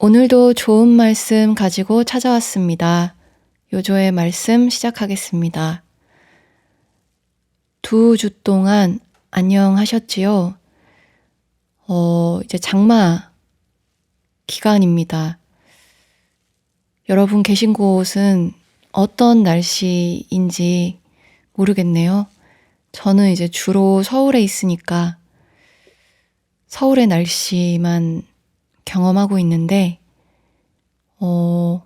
오늘도 좋은 말씀 가지고 찾아왔습니다. 요조의 말씀 시작하겠습니다. 두 주 동안 안녕하셨지요? 어, 이제 장마 기간입니다. 여러분 계신 곳은 어떤 날씨인지 모르겠네요. 저는 이제 주로 서울에 있으니까 서울의 날씨만 경험하고 있는데, 어,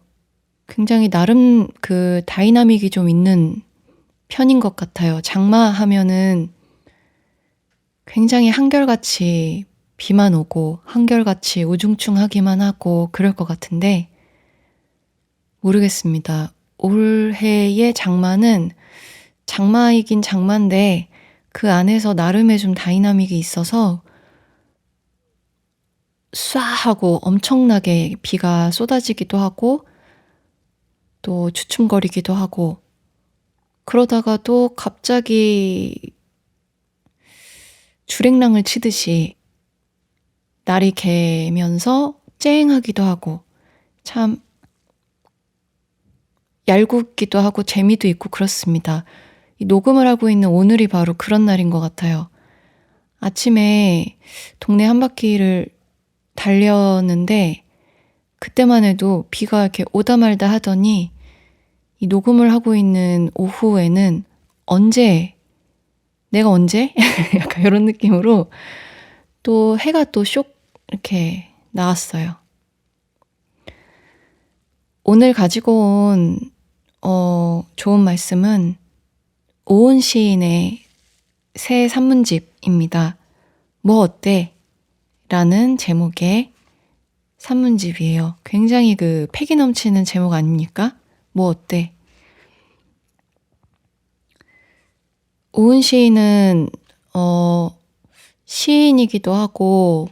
굉장히 나름 그 다이나믹이 좀 있는 편인 것 같아요. 장마 하면은 굉장히 한결같이 비만 오고 한결같이 우중충하기만 하고 그럴 것 같은데, 모르겠습니다. 올해의 장마는 장마이긴 장마인데 그 안에서 나름의 좀 다이나믹이 있어서 쏴 하고 엄청나게 비가 쏟아지기도 하고 또 주춤거리기도 하고 그러다가 또 갑자기 주랭랑을 치듯이 날이 개면서 쨍하기도 하고 참 얄궂기도 하고 재미도 있고 그렇습니다. 녹음을 하고 있는 오늘이 바로 그런 날인 것 같아요. 아침에 동네 한 바퀴를 달렸는데 그때만 해도 비가 이렇게 오다 말다 하더니 이 녹음을 하고 있는 오후에는 언제 내가 언제 약간 이런 느낌으로 또 해가 또 쇽 이렇게 나왔어요. 오늘 가지고 온 어, 좋은 말씀은 오은 시인의 새 산문집입니다. 뭐 어때? 라는 제목의 산문집이에요. 굉장히 그 패기 넘치는 제목 아닙니까? 뭐 어때? 오은 시인은 어 시인이기도 하고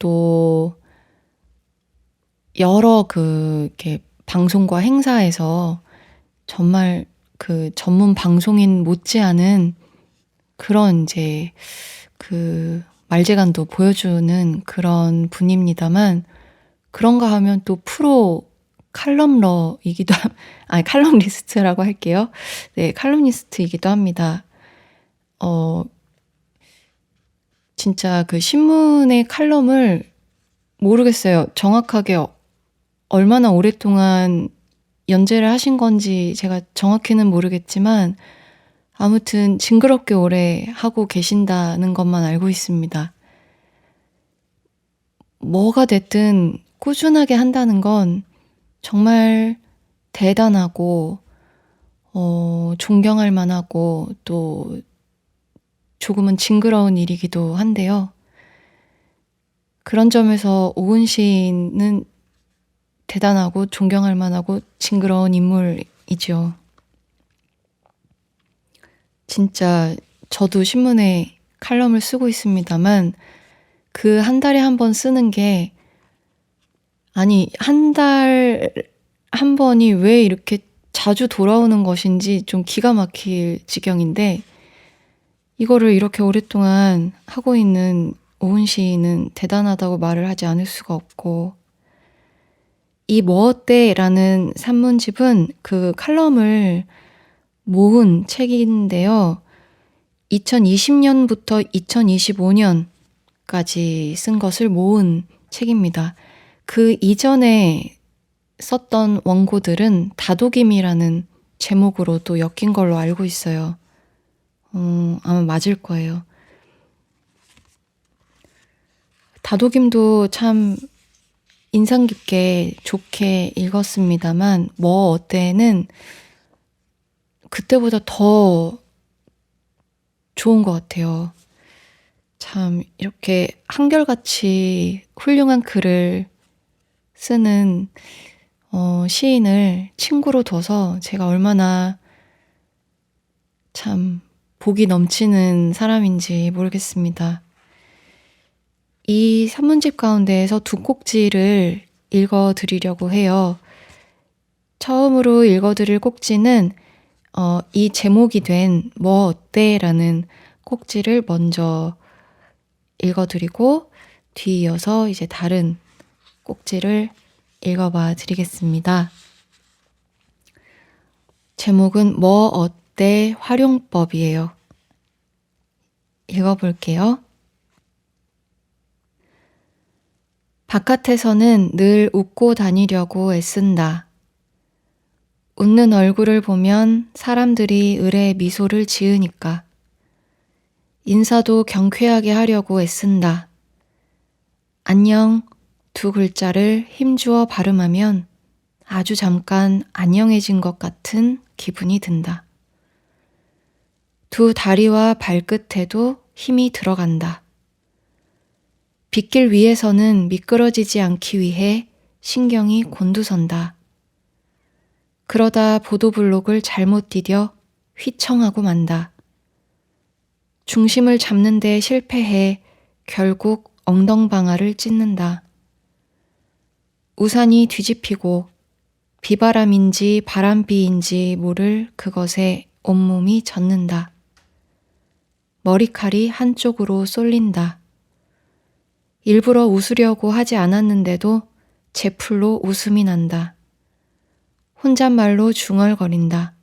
또 여러 그 이렇게 방송과 행사에서 정말 그 전문 방송인 못지않은 그런 이제 그 말재간도 보여주는 그런 분입니다만 그런가 하면 또 프로 칼럼러이기도 아니 칼럼리스트라고 할게요. 네, 칼럼니스트이기도 합니다. 어 진짜 그 신문의 칼럼을 모르겠어요. 정확하게 얼마나 오랫동안 연재를 하신 건지 제가 정확히는 모르겠지만 아무튼 징그럽게 오래 하고 계신다는 것만 알고 있습니다. 뭐가 됐든 꾸준하게 한다는 건 정말 대단하고, 어, 존경할 만하고, 또 조금은 징그러운 일이기도 한데요. 그런 점에서 오은 시인은 대단하고 존경할 만하고 징그러운 인물이죠. 진짜 저도 신문에 칼럼을 쓰고 있습니다만 그 한 달에 한 번 쓰는 게 아니 한 달 한 번이 왜 이렇게 자주 돌아오는 것인지 좀 기가 막힐 지경인데 이거를 이렇게 오랫동안 하고 있는 오은 시인은 대단하다고 말을 하지 않을 수가 없고 이 뭐 어때라는 산문집은 그 칼럼을 모은 책인데요. 2020년부터 2025년까지 쓴 것을 모은 책입니다. 그 이전에 썼던 원고들은 다독임이라는 제목으로 또 엮인 걸로 알고 있어요. 음, 아마 맞을 거예요. 다독임도 참 인상 깊게 좋게 읽었습니다만, 뭐 어때는 그때보다 더 좋은 것 같아요. 참, 이렇게 한결같이 훌륭한 글을 쓰는 어, 시인을 친구로 둬서 제가 얼마나 참 복이 넘치는 사람인지 모르겠습니다. 이 산문집 가운데에서 두 꼭지를 읽어 드리려고 해요. 처음으로 읽어 드릴 꼭지는 어, 이 제목이 된 뭐 어때? 라는 꼭지를 먼저 읽어드리고 뒤이어서 이제 다른 꼭지를 읽어봐 드리겠습니다. 제목은 뭐 어때 활용법이에요. 읽어볼게요. 바깥에서는 늘 웃고 다니려고 애쓴다. 웃는 얼굴을 보면 사람들이 을에 미소를 지으니까. 인사도 경쾌하게 하려고 애쓴다. 안녕 두 글자를 힘주어 발음하면 아주 잠깐 안녕해진 것 같은 기분이 든다. 두 다리와 발끝에도 힘이 들어간다. 빗길 위에서는 미끄러지지 않기 위해 신경이 곤두선다. 그러다 보도블록을 잘못 디뎌 휘청하고 만다. 중심을 잡는 데 실패해 결국 엉덩방아를 찢는다. 우산이 뒤집히고 비바람인지 바람비인지 모를 그것에 온몸이 젖는다. 머리칼이 한쪽으로 쏠린다. 일부러 웃으려고 하지 않았는데도 제 풀로 웃음이 난다. 혼잣말로 중얼거린다.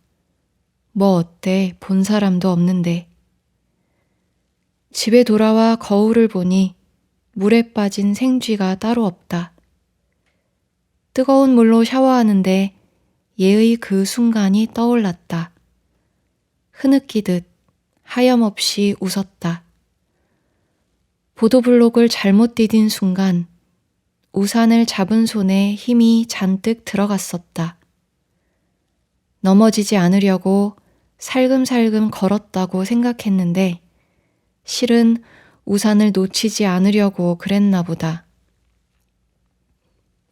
뭐 어때 본 사람도 없는데. 집에 돌아와 거울을 보니 물에 빠진 생쥐가 따로 없다. 뜨거운 물로 샤워하는데 예의 그 순간이 떠올랐다. 흐느끼듯 하염없이 웃었다. 보도블록을 잘못 디딘 순간 우산을 잡은 손에 힘이 잔뜩 들어갔었다. 넘어지지 않으려고 살금살금 걸었다고 생각했는데 실은 우산을 놓치지 않으려고 그랬나 보다.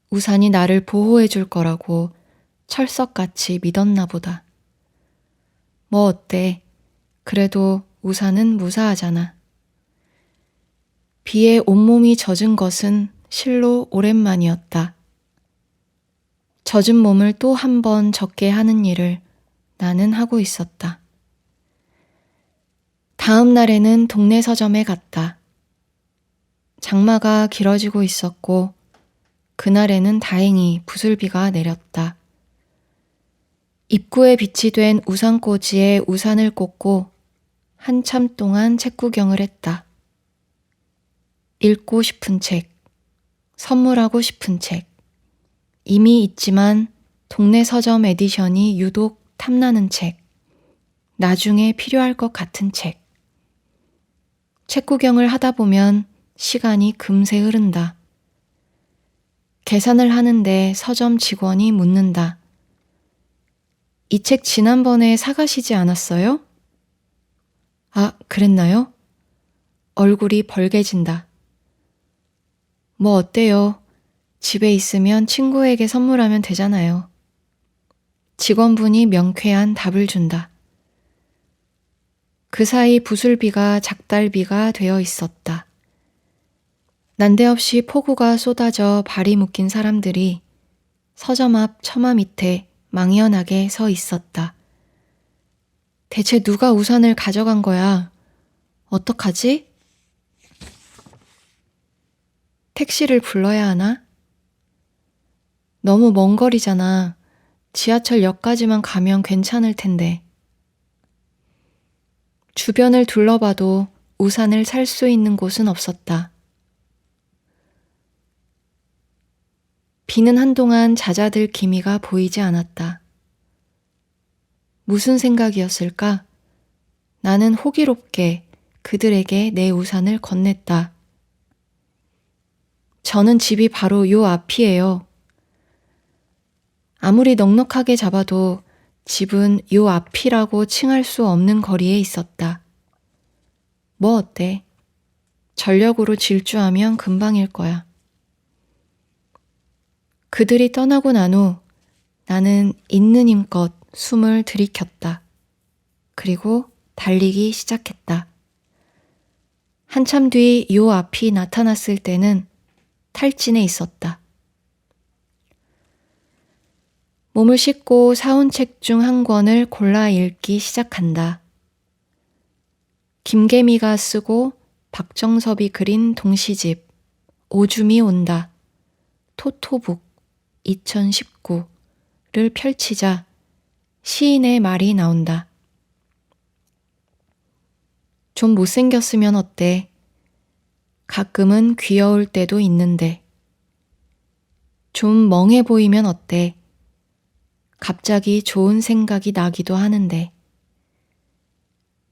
우산이 나를 보호해 줄 거라고 철석같이 믿었나 보다. 뭐 어때? 그래도 우산은 무사하잖아. 비에 온몸이 젖은 것은 실로 오랜만이었다. 젖은 몸을 또 한 번 젖게 하는 일을 나는 하고 있었다. 다음 날에는 동네 서점에 갔다. 장마가 길어지고 있었고, 그날에는 다행히 부슬비가 내렸다. 입구에 빛이 된 우산꽂이에 우산을 꽂고 한참 동안 책 구경을 했다. 읽고 싶은 책, 선물하고 싶은 책, 이미 있지만 동네 서점 에디션이 유독 탐나는 책, 나중에 필요할 것 같은 책. 책 구경을 하다 보면 시간이 금세 흐른다. 계산을 하는데 서점 직원이 묻는다. 이 책 지난번에 사가시지 않았어요? 아, 그랬나요? 얼굴이 벌개진다. 뭐 어때요? 집에 있으면 친구에게 선물하면 되잖아요. 직원분이 명쾌한 답을 준다. 그 사이 부술비가 작달비가 되어 있었다. 난데없이 폭우가 쏟아져 발이 묶인 사람들이 서점 앞 처마 밑에 망연하게 서 있었다. 대체 누가 우산을 가져간 거야? 어떡하지? 택시를 불러야 하나? 너무 먼 거리잖아. 지하철역까지만 가면 괜찮을 텐데. 주변을 둘러봐도 우산을 살 수 있는 곳은 없었다. 비는 한동안 잦아들 기미가 보이지 않았다. 무슨 생각이었을까? 나는 호기롭게 그들에게 내 우산을 건넸다. 저는 집이 바로 요 앞이에요. 아무리 넉넉하게 잡아도 집은 요 앞이라고 칭할 수 없는 거리에 있었다. 뭐 어때? 전력으로 질주하면 금방일 거야. 그들이 떠나고 난 후 나는 있는 힘껏 숨을 들이켰다. 그리고 달리기 시작했다. 한참 뒤 요 앞이 나타났을 때는 탈진해 있었다. 몸을 씻고 사온 책 중 한 권을 골라 읽기 시작한다. 김계미가 쓰고 박정섭이 그린 동시집 오줌이 온다. 토토북 2019를 펼치자 시인의 말이 나온다. 좀 못생겼으면 어때? 가끔은 귀여울 때도 있는데. 좀 멍해 보이면 어때? 갑자기 좋은 생각이 나기도 하는데.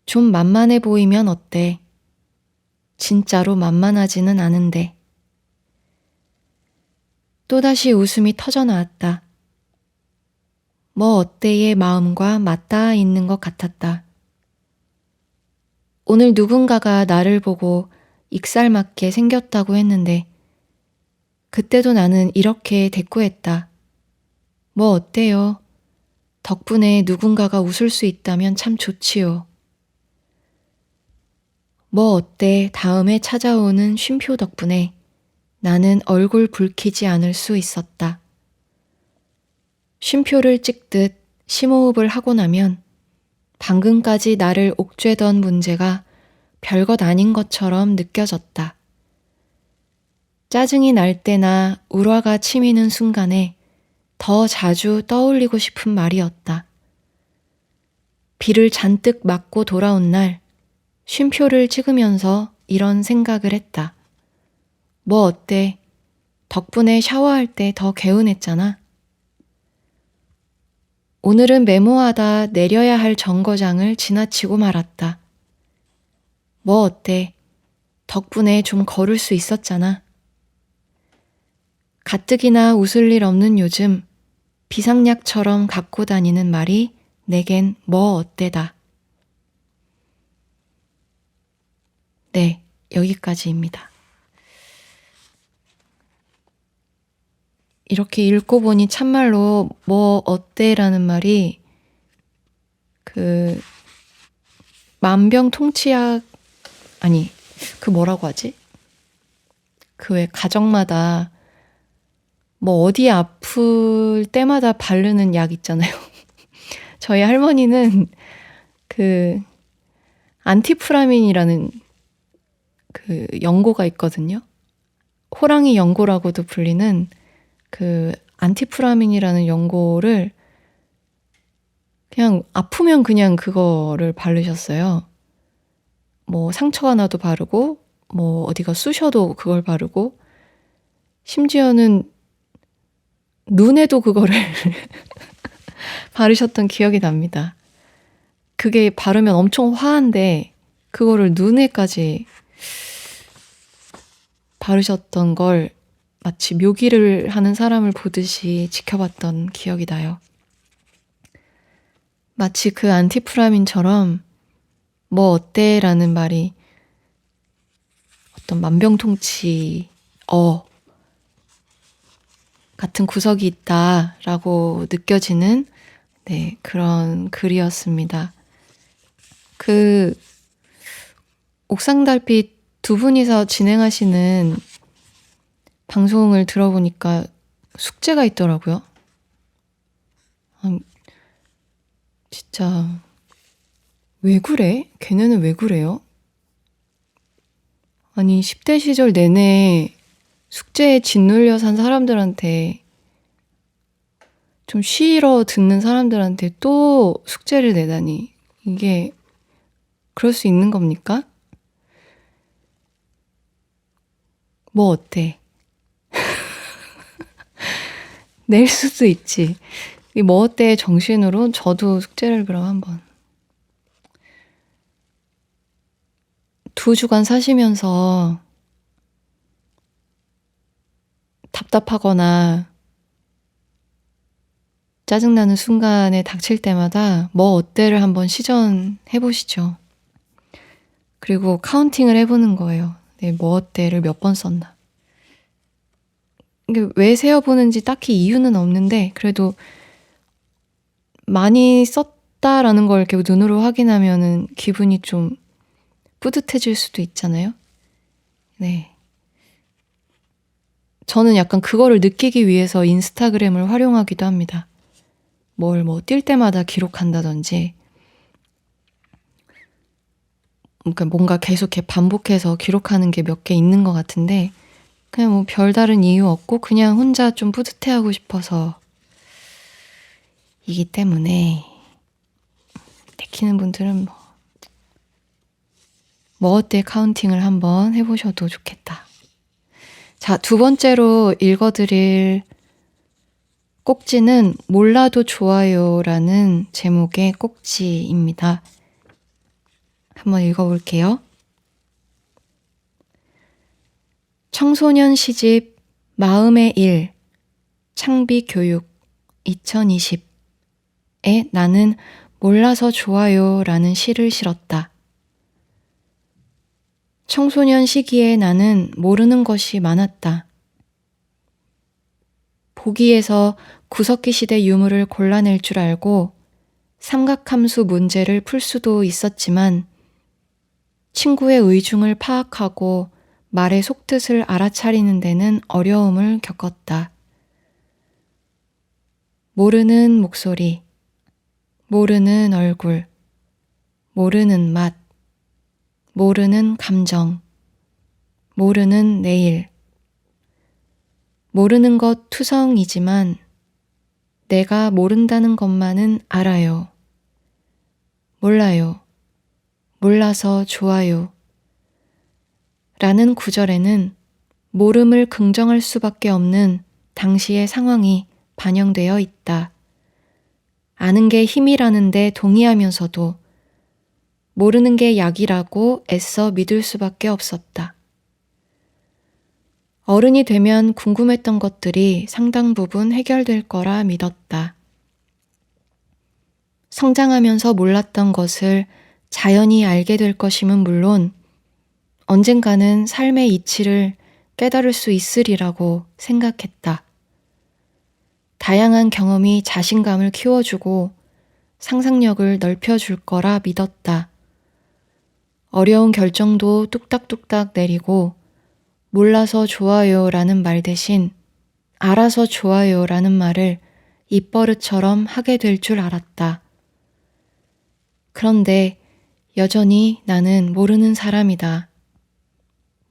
좀 만만해 보이면 어때? 진짜로 만만하지는 않은데. 또다시 웃음이 터져 나왔다. 뭐 어때의 마음과 맞닿아 있는 것 같았다. 오늘 누군가가 나를 보고 익살맞게 생겼다고 했는데, 그때도 나는 이렇게 대꾸했다. 뭐 어때요? 덕분에 누군가가 웃을 수 있다면 참 좋지요. 뭐 어때 다음에 찾아오는 쉼표 덕분에 나는 얼굴 붉히지 않을 수 있었다. 쉼표를 찍듯 심호흡을 하고 나면 방금까지 나를 옥죄던 문제가 별것 아닌 것처럼 느껴졌다. 짜증이 날 때나 울화가 치미는 순간에 더 자주 떠올리고 싶은 말이었다. 비를 잔뜩 맞고 돌아온 날, 쉼표를 찍으면서 이런 생각을 했다. 뭐 어때? 덕분에 샤워할 때 더 개운했잖아. 오늘은 메모하다 내려야 할 정거장을 지나치고 말았다. 뭐 어때? 덕분에 좀 걸을 수 있었잖아. 가뜩이나 웃을 일 없는 요즘 비상약처럼 갖고 다니는 말이 내겐 뭐 어때다. 네, 여기까지입니다. 이렇게 읽고 보니 참말로 뭐 어때라는 말이 그 만병통치약 아니 그 뭐라고 하지? 그 왜 가정마다 뭐 어디 아플 때마다 바르는 약 있잖아요. 저희 할머니는 그 안티프라민이라는 그 연고가 있거든요. 호랑이 연고라고도 불리는 그 안티프라민이라는 연고를 그냥 아프면 그냥 그거를 바르셨어요. 뭐 상처가 나도 바르고 뭐 어디가 쑤셔도 그걸 바르고 심지어는 눈에도 그거를 바르셨던 기억이 납니다. 그게 바르면 엄청 화한데 그거를 눈에까지 바르셨던 걸 마치 묘기를 하는 사람을 보듯이 지켜봤던 기억이 나요. 마치 그 안티프라민처럼 뭐 어때? 라는 말이 어떤 만병통치, 어, 같은 구석이 있다라고 느껴지는 네, 그런 글이었습니다. 그 옥상 달빛 두 분이서 진행하시는 방송을 들어보니까 숙제가 있더라고요. 아, 진짜 왜 그래? 걔네는 왜 그래요? 아니 10대 시절 내내 숙제에 짓눌려 산 사람들한테 좀 쉬러 듣는 사람들한테 또 숙제를 내다니 이게 그럴 수 있는 겁니까? 뭐 어때? 낼 수도 있지. 이뭐 어때 정신으로 저도 숙제를 그럼 한번 두 주간 사시면서 답답하거나 짜증나는 순간에 닥칠 때마다 뭐 어때를 한번 시전해 보시죠. 그리고 카운팅을 해보는 거예요. 네, 뭐 어때를 몇 번 썼나. 이게 왜 세어보는지 딱히 이유는 없는데, 그래도 많이 썼다라는 걸 이렇게 눈으로 확인하면은 기분이 좀 뿌듯해질 수도 있잖아요. 네. 저는 약간 그거를 느끼기 위해서 인스타그램을 활용하기도 합니다. 뭘 뭐 뛸 때마다 기록한다든지, 그러니까 뭔가 계속 이렇게 반복해서 기록하는 게 몇 개 있는 것 같은데, 그냥 뭐 별다른 이유 없고 그냥 혼자 좀 뿌듯해하고 싶어서 이기 때문에 내키는 분들은 뭐, 뭐 어때 카운팅을 한번 해보셔도 좋겠다. 자, 두 번째로 읽어드릴 꼭지는 몰라도 좋아요라는 제목의 꼭지입니다. 한번 읽어볼게요. 청소년 시집 마음의 일 창비 교육 2020에 나는 몰라서 좋아요 라는 시를 실었다. 청소년 시기에 나는 모르는 것이 많았다. 보기에서 구석기 시대 유물을 골라낼 줄 알고 삼각함수 문제를 풀 수도 있었지만 친구의 의중을 파악하고 말의 속뜻을 알아차리는 데는 어려움을 겪었다. 모르는 목소리, 모르는 얼굴, 모르는 맛, 모르는 감정, 모르는 내일. 모르는 것 투성이지만 내가 모른다는 것만은 알아요. 몰라요. 몰라서 좋아요. 라는 구절에는 모름을 긍정할 수밖에 없는 당시의 상황이 반영되어 있다. 아는 게 힘이라는데 동의하면서도 모르는 게 약이라고 애써 믿을 수밖에 없었다. 어른이 되면 궁금했던 것들이 상당 부분 해결될 거라 믿었다. 성장하면서 몰랐던 것을 자연히 알게 될 것임은 물론 언젠가는 삶의 이치를 깨달을 수 있으리라고 생각했다. 다양한 경험이 자신감을 키워주고 상상력을 넓혀줄 거라 믿었다. 어려운 결정도 뚝딱뚝딱 내리고 몰라서 좋아요 라는 말 대신 알아서 좋아요 라는 말을 입버릇처럼 하게 될 줄 알았다. 그런데 여전히 나는 모르는 사람이다.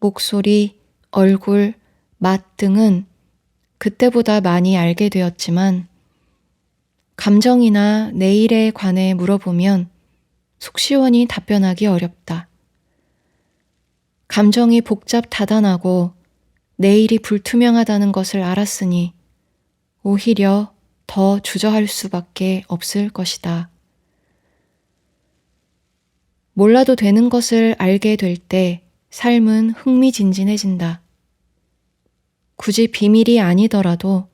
목소리, 얼굴, 맛 등은 그때보다 많이 알게 되었지만 감정이나 내일에 관해 물어보면 속 시원히 답변하기 어렵다. 감정이 복잡 다단하고 내일이 불투명하다는 것을 알았으니 오히려 더 주저할 수밖에 없을 것이다. 몰라도 되는 것을 알게 될 때 삶은 흥미진진해진다. 굳이 비밀이 아니더라도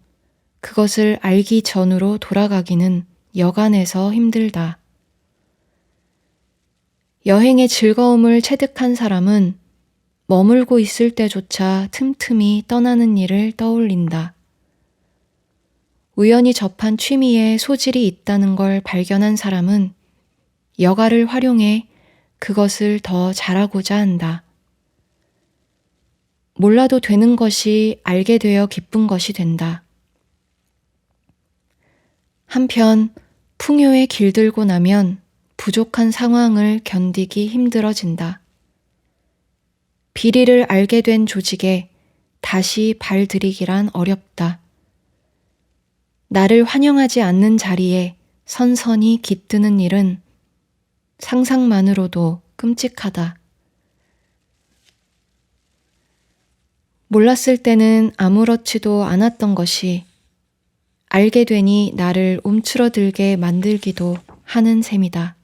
그것을 알기 전으로 돌아가기는 여간해서 힘들다. 여행의 즐거움을 체득한 사람은 머물고 있을 때조차 틈틈이 떠나는 일을 떠올린다. 우연히 접한 취미에 소질이 있다는 걸 발견한 사람은 여가를 활용해 그것을 더 잘하고자 한다. 몰라도 되는 것이 알게 되어 기쁜 것이 된다. 한편 풍요에 길들고 나면 부족한 상황을 견디기 힘들어진다. 비리를 알게 된 조직에 다시 발들이기란 어렵다. 나를 환영하지 않는 자리에 선선히 깃드는 일은 상상만으로도 끔찍하다. 몰랐을 때는 아무렇지도 않았던 것이 알게 되니 나를 움츠러들게 만들기도 하는 셈이다.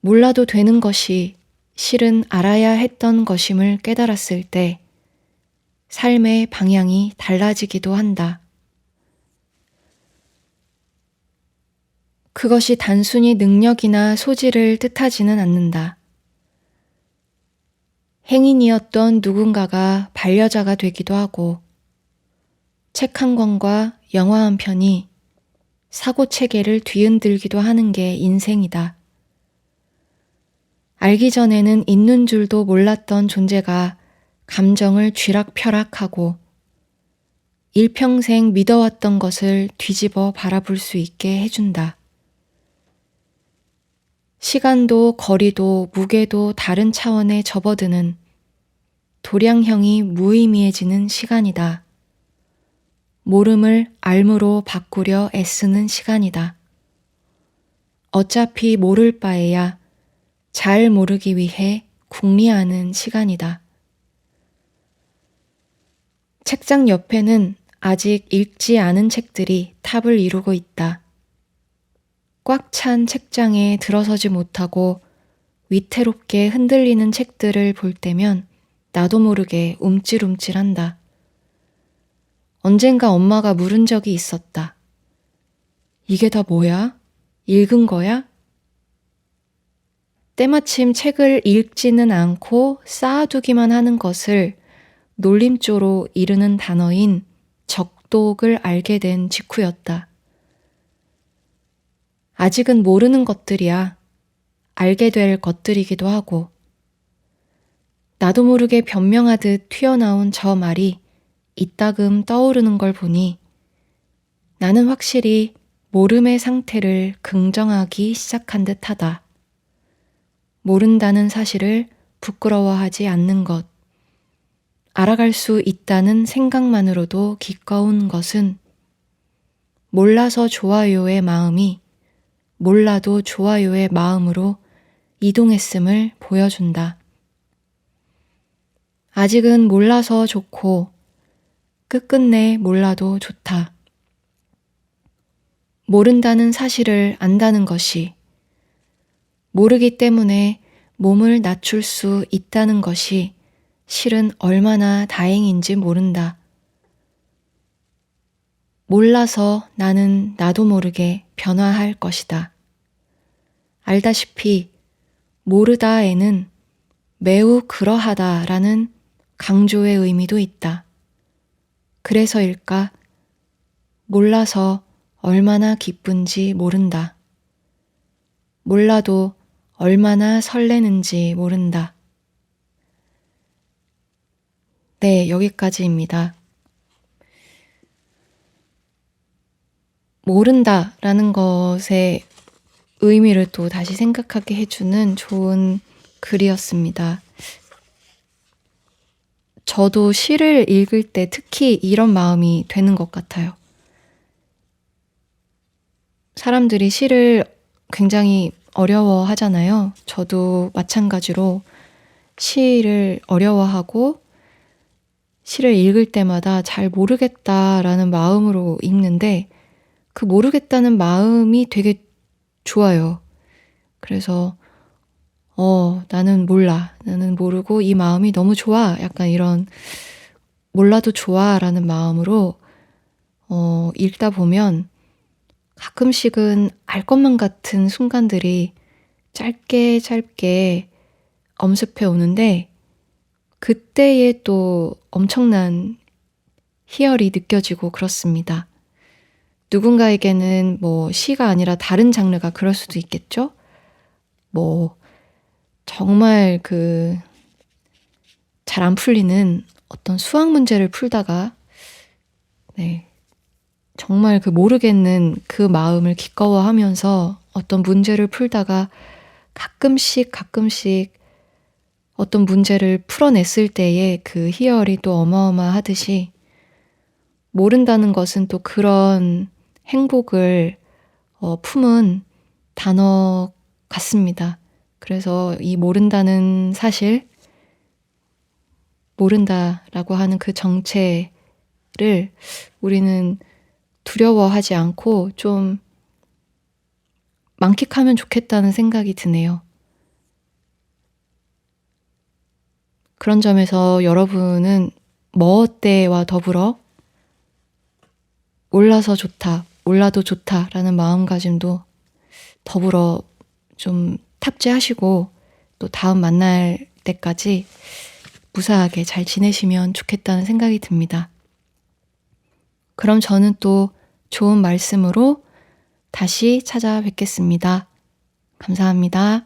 몰라도 되는 것이 실은 알아야 했던 것임을 깨달았을 때 삶의 방향이 달라지기도 한다. 그것이 단순히 능력이나 소질을 뜻하지는 않는다. 행인이었던 누군가가 반려자가 되기도 하고, 책 한 권과 영화 한 편이 사고 체계를 뒤흔들기도 하는 게 인생이다. 알기 전에는 있는 줄도 몰랐던 존재가 감정을 쥐락펴락하고 일평생 믿어왔던 것을 뒤집어 바라볼 수 있게 해준다. 시간도 거리도 무게도 다른 차원에 접어드는 도량형이 무의미해지는 시간이다. 모름을 알무로 바꾸려 애쓰는 시간이다. 어차피 모를 바에야 잘 모르기 위해 궁리하는 시간이다. 책장 옆에는 아직 읽지 않은 책들이 탑을 이루고 있다. 꽉 찬 책장에 들어서지 못하고 위태롭게 흔들리는 책들을 볼 때면 나도 모르게 움찔움찔한다. 언젠가 엄마가 물은 적이 있었다. 이게 다 뭐야? 읽은 거야? 때마침 책을 읽지는 않고 쌓아두기만 하는 것을 놀림조로 이르는 단어인 적독을 알게 된 직후였다. 아직은 모르는 것들이야. 알게 될 것들이기도 하고. 나도 모르게 변명하듯 튀어나온 저 말이 이따금 떠오르는 걸 보니 나는 확실히 모름의 상태를 긍정하기 시작한 듯 하다. 모른다는 사실을 부끄러워하지 않는 것. 알아갈 수 있다는 생각만으로도 기꺼운 것은 몰라서 좋아요의 마음이 몰라도 좋아요의 마음으로 이동했음을 보여준다. 아직은 몰라서 좋고 끝끝내 몰라도 좋다. 모른다는 사실을 안다는 것이 모르기 때문에 몸을 낮출 수 있다는 것이 실은 얼마나 다행인지 모른다. 몰라서 나는 나도 모르게 변화할 것이다. 알다시피 모르다에는 매우 그러하다라는 강조의 의미도 있다. 그래서일까? 몰라서 얼마나 기쁜지 모른다. 몰라도 얼마나 설레는지 모른다. 네, 여기까지입니다. 모른다 라는 것의 의미를 또 다시 생각하게 해주는 좋은 글이었습니다. 저도 시를 읽을 때 특히 이런 마음이 되는 것 같아요. 사람들이 시를 굉장히 어려워 하잖아요. 저도 마찬가지로 시를 어려워하고 시를 읽을 때마다 잘 모르겠다라는 마음으로 읽는데 그 모르겠다는 마음이 되게 좋아요. 그래서 어, 나는 몰라. 나는 모르고 이 마음이 너무 좋아. 약간 이런 몰라도 좋아라는 마음으로 어, 읽다 보면 가끔씩은 알 것만 같은 순간들이 짧게 짧게 엄습해 오는데 그때에 또 엄청난 희열이 느껴지고 그렇습니다. 누군가에게는 뭐 시가 아니라 다른 장르가 그럴 수도 있겠죠? 뭐 정말 그 잘 안 풀리는 어떤 수학 문제를 풀다가 네. 정말 그 모르겠는 그 마음을 기꺼워하면서 어떤 문제를 풀다가 가끔씩 가끔씩 어떤 문제를 풀어냈을 때의 그 희열이 또 어마어마하듯이 모른다는 것은 또 그런 행복을 어, 품은 단어 같습니다. 그래서 이 모른다는 사실, 모른다라고 하는 그 정체를 우리는 두려워하지 않고 좀 만끽하면 좋겠다는 생각이 드네요. 그런 점에서 여러분은 뭐 때와 더불어 몰라서 좋다, 몰라도 좋다라는 마음가짐도 더불어 좀 탑재하시고 또 다음 만날 때까지 무사하게 잘 지내시면 좋겠다는 생각이 듭니다. 그럼 저는 또 좋은 말씀으로 다시 찾아뵙겠습니다. 감사합니다.